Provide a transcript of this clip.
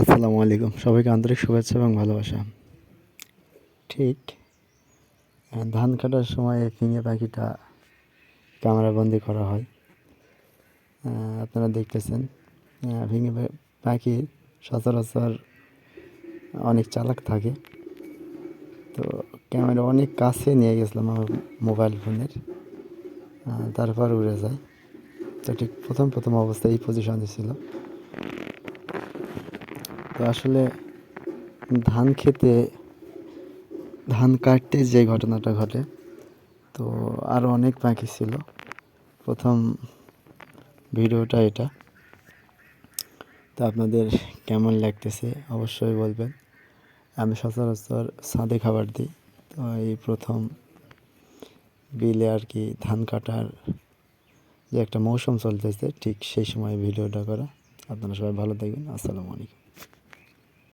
আসসালামু আলাইকুম। সবাইকে আন্তরিক শুভেচ্ছা এবং ভালোবাসা। ঠিক ধান কাটার সময় ফিঙে পাখিটা ক্যামেরাবন্দি করা হয়। আপনারা দেখতেছেন ফিঙে পাখি সচরাচর অনেক চালাক থাকে। তো ক্যামেরা অনেক কাছে নিয়ে গেছিলাম আমার মোবাইল ফোনের তারপর উড়ে যায়। তো ঠিক প্রথম প্রথম অবস্থায় এই পজিশনে ছিল। তো আসলে ধান খেতে, ধান কাটতে যে ঘটনাটা ঘটে, তো আরও অনেক পাখি ছিল। প্রথম ভিডিওটা এটা। তো আপনাদের কেমন লাগতেছে অবশ্যই বলবেন। আমি সচরাচর ছাদে খাবার দিই, তো এই প্রথম বিলে আর কি ধান কাটার যে একটা মৌসুম চলতেছে, ঠিক সেই সময় ভিডিওটা করা। আপনারা সবাই ভালো থাকবেন। আসসালামু আলাইকুম।